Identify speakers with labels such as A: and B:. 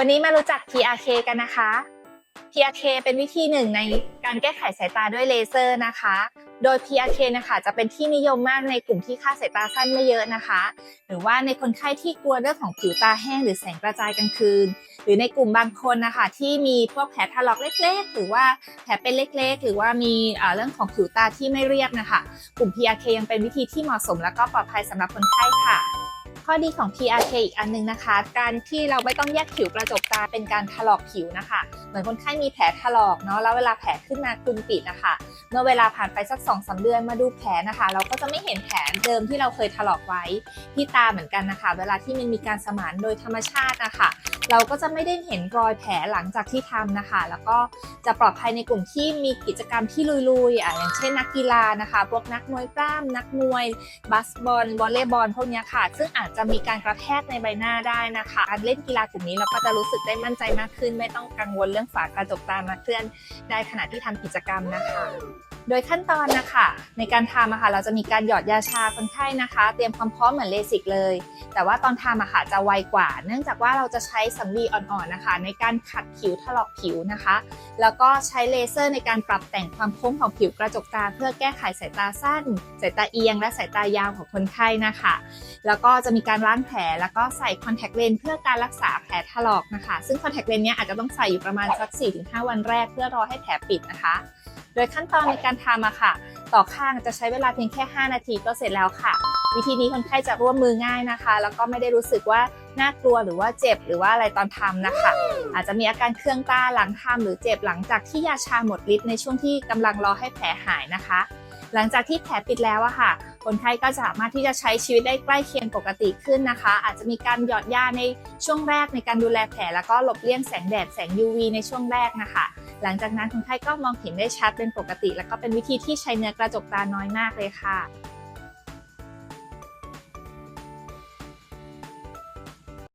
A: วันนี้มารู้จัก PRK กันนะคะ PRK เป็นวิธีหนึ่งในการแก้ไขสายตาด้วยเลเซอร์นะคะ โดย PRK นะคะจะเป็นที่นิยมมากในกลุ่มที่ค่าสายตาสั้นไม่เยอะนะคะ หรือว่าในคนไข้ที่กลัวเรื่องของผิวตาแห้งหรือแสงกระจายกลางคืน หรือในกลุ่มบางคนนะคะที่มีพวกแผลถลอกเล็ก ๆ หรือว่าแผลเป็นเล็ก ๆ หรือว่ามีเรื่องของผิวตาที่ไม่เรียบนะคะ กลุ่ม PRK ยังเป็นวิธีที่เหมาะสม และก็ปลอดภัยสำหรับคนไข้ค่ะ ข้อดีของ PRK อีกอันหนึงนะคะ การที่เราไม่ต้องแยกผิวกระจกตาเป็นการถลอกผิวนะคะ เหมือนคนไข้มีแผลถลอกเนาะแล้วเวลาแผลขึ้นมาคุณปิดนะคะ เมื่อเวลาผ่านไปสัก2อสเดือนมาดูแผลนะคะ เราก็จะไม่เห็นแผลเดิมที่เราเคยถลอกไว้ที่ตาเหมือนกันนะคะ เวลาที่มันมีการสมานโดยธรรมชาตินะคะ เราก็จะไม่ได้เห็นรอยแผลหลังจากที่ทำนะคะ แล้วก็จะปลอดภัยในกลุ่มที่มีกิจกรรมที่ลุยๆอะอย่างเช่นนักกีฬานะคะ พวกนักมวยปล้าม นักมวยบาสบอลวอลเลย์บอลพวกเนี้ยค่ะ ซึ่งอาจจะมีการกระแทกในใบหน้าได้นะคะการเล่นกีฬากลุ่มนี้เราก็จะรู้สึกได้มั่นใจมากขึ้น ไม่ต้องกังวลเรื่องฝากระจกตามาเคลื่อนได้ขณะที่ทำกิจกรรมนะคะ โดยขั้นตอนนะคะ ในการทำอะค่ะเราจะมีการหยอดยาชาคนไข้นะคะ เตรียมความพร้อมเหมือนเลสิกเลย แต่ว่าตอนทำอะค่ะจะไวกว่า เนื่องจากว่าเราจะใช้สำลีอ่อนๆนะคะ ในการขัดผิวถลอกผิวนะคะ แล้วก็ใช้เลเซอร์ในการปรับแต่งความโค้งของผิวกระจกตา เพื่อแก้ไขสายตาสั้น สายตาเอียง และสายตายาวของคนไข้นะคะ แล้วก็จะมีการล้างแผลแล้วก็ใส่คอนแทคเลนส์เพื่อการรักษาแผลถลอกนะคะ ซึ่งคอนแทคเลนส์เนี้ยอาจจะต้องใส่อยู่ประมาณสัก4-5 วันแรก เพื่อรอให้แผลปิดนะคะ ดยขั้นตอนในการทำอะค่ะ ต่อข้างจะใช้เวลาเพียงแค่ 5 นาทีก็เสร็จแล้วค่ะ วิธีนี้คนไข้จะร่วมมือง่ายนะคะ แล้วก็ไม่ได้รู้สึกว่าน่ากลัวหรือว่าเจ็บหรือว่าอะไรตอนทำนะคะ อาจจะมีอาการเครื่องตาหลังทำหรือเจ็บหลังจากที่ยาชาหมดฤทธิ์ในช่วงที่กำลังรอให้แผลหายนะคะ หลังจากที่แผลปิดแล้วอะค่ะ คนไข้ก็จะสามารถที่จะใช้ชีวิตได้ใกล้เคียงปกติขึ้นนะคะ อาจจะมีการหยอดยาในช่วงแรกในการดูแลแผล แล้วก็หลบเลี่ยงแสงแดดแสง UV ในช่วงแรกนะคะ หลังจากนั้นคนไข้ก็มองเห็นได้ชัดเป็นปกติ แล้วก็เป็นวิธีที่ใช้เนื้อกระจกตาน้อยมากเลยค่ะ